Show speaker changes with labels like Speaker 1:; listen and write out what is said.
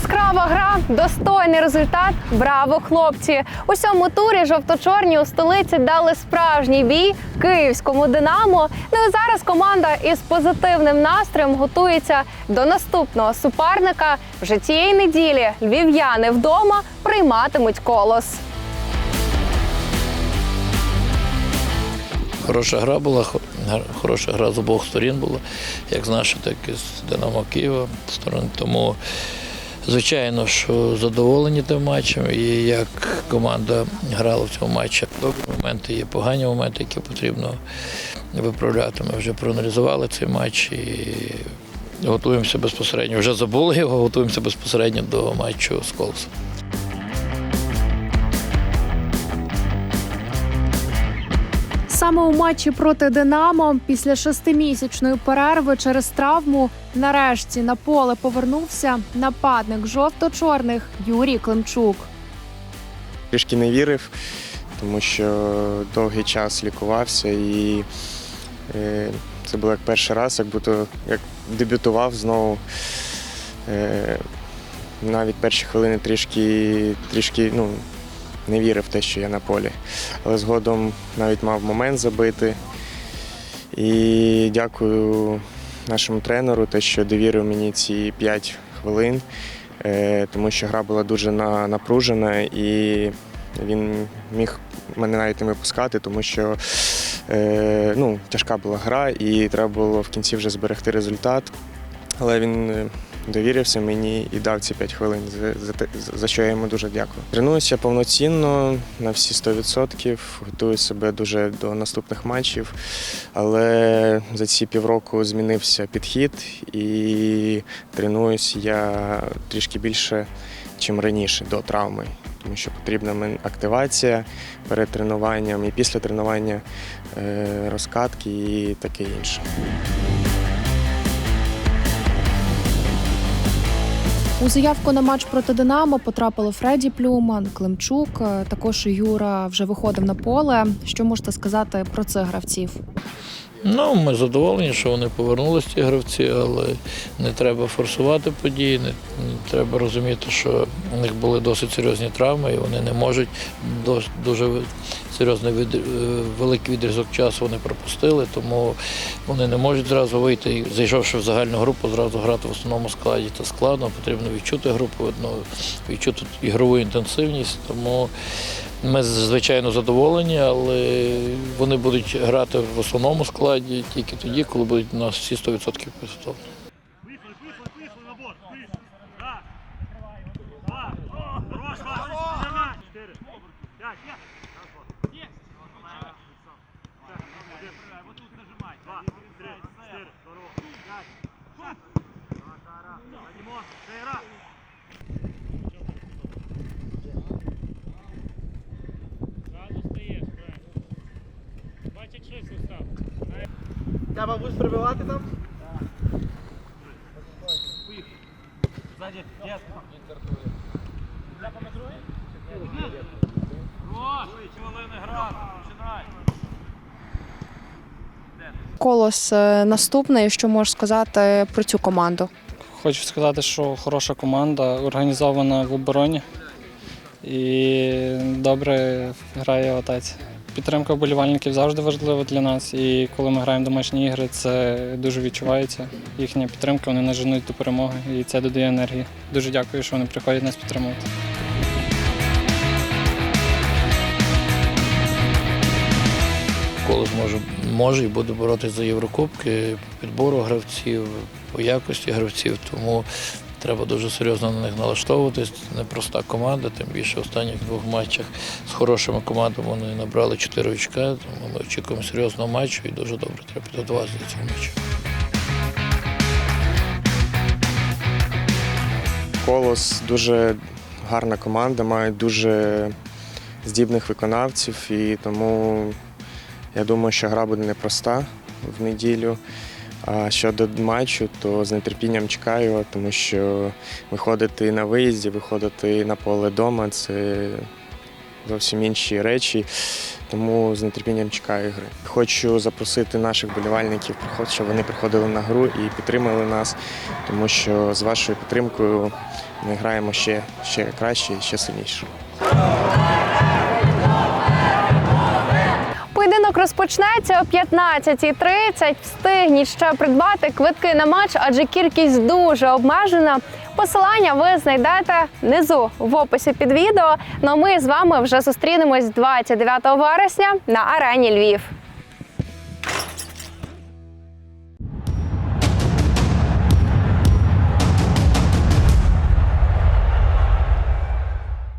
Speaker 1: Яскрава гра, достойний результат. Браво, хлопці! У цьому турі жовто-чорні у столиці дали справжній бій київському Динамо. Ну і зараз команда із позитивним настроєм готується до наступного суперника. Вже цієї неділі львів'яни вдома прийматимуть колос.
Speaker 2: Хороша гра була, хо- хороша гра з обох сторін була, як з нашої, так і з Динамо Києва сторони. Тому, звичайно, що задоволені тим матчем і як команда грала в цьому матчі. Добрі моменти є, погані моменти, які потрібно виправляти. Ми вже проаналізували цей матч і готуємося безпосередньо. Вже забули його, готуємося безпосередньо до матчу з Колосом.
Speaker 1: Саме у матчі проти Динамо після шестимісячної перерви через травму нарешті на поле повернувся нападник жовто-чорних Юрій Климчук.
Speaker 3: трішки не вірив, тому що довгий час лікувався і е, це було як перший раз, як будто як дебютував знову. Е, навіть перші хвилини трішки, трішки ну, не вірив в те, що я на полі. Але згодом навіть мав момент забити. І дякую нашому тренеру, те, що довірив мені ці 5 хвилин, е, тому що гра була дуже напружена і він міг мене навіть не випускати, тому що е, ну, тяжка була гра і треба було в кінці вже зберегти результат. Але він е, довірився мені і дав ці 5 хвилин, за, за, за що я йому дуже дякую. Тренуюся повноцінно на всі 100%, готую себе дуже до наступних матчів, але за ці півроку змінився підхід і тренуюсь я трішки більше, ніж раніше до травми. Тому що потрібна активація перед тренуванням і після тренування е, розкатки і таке інше.
Speaker 1: У заявку на матч проти Динамо потрапили Фредді Плюман, Климчук. е, Також Юра вже виходив на поле. Що можете сказати про цих гравців?
Speaker 2: Ну, ми задоволені, що вони повернулися ці гравці, але не треба форсувати події. Не, не треба розуміти, що у них були досить серйозні травми, і вони не можуть дуже серйозний від, е, великий відрізок часу вони пропустили, тому вони не можуть зразу вийти зайшовши в загальну групу, зразу грати в основному складі. Це складно, потрібно відчути групу, ну, відчути ігрову інтенсивність. Тому ми звичайно задоволені, але вони будуть грати в основному складі тільки тоді, коли будуть у нас всі 100% підготовлені.
Speaker 4: Треба будеш прибивати там?
Speaker 5: Хорош, хвилини грати, починай.
Speaker 1: Колос е, наступний. Що можеш сказати про цю команду?
Speaker 6: Хочу сказати, що хороша команда, організована в обороні і добре грає отець. Підтримка вболівальників завжди важлива для нас. І коли ми граємо домашні ігри, це дуже відчувається. Їхня підтримка, вони нас женуть до перемоги, і це додає енергії. Дуже дякую, що вони приходять нас підтримувати.
Speaker 2: Колос може, може і буде боротися за Єврокубки, підбору гравців, по якості гравців, тому треба дуже серйозно на них налаштовуватись. Непроста команда, тим більше в останніх двох матчах з хорошими командами вони набрали 4 очка, тому ми очікуємо серйозного матчу і дуже добре треба підготуватися до цього матчу.
Speaker 3: Колос дуже гарна команда, мають дуже здібних виконавців, і тому я думаю, що гра буде непроста в неділю. А щодо матчу, то з нетерпінням чекаю, тому що виходити на виїзді, виходити на поле вдома це зовсім інші речі. тому з нетерпінням чекаю гри. Хочу запросити наших болівальників, щоб вони приходили на гру і підтримали нас, тому що з вашою підтримкою ми граємо ще, ще краще і ще сильніше.
Speaker 1: Розпочнеться о 15.30. Встигніть ще придбати квитки на матч, адже кількість дуже обмежена. Посилання ви знайдете внизу в описі під відео. Ну а ми з вами вже зустрінемось 29 вересня на арені Львів.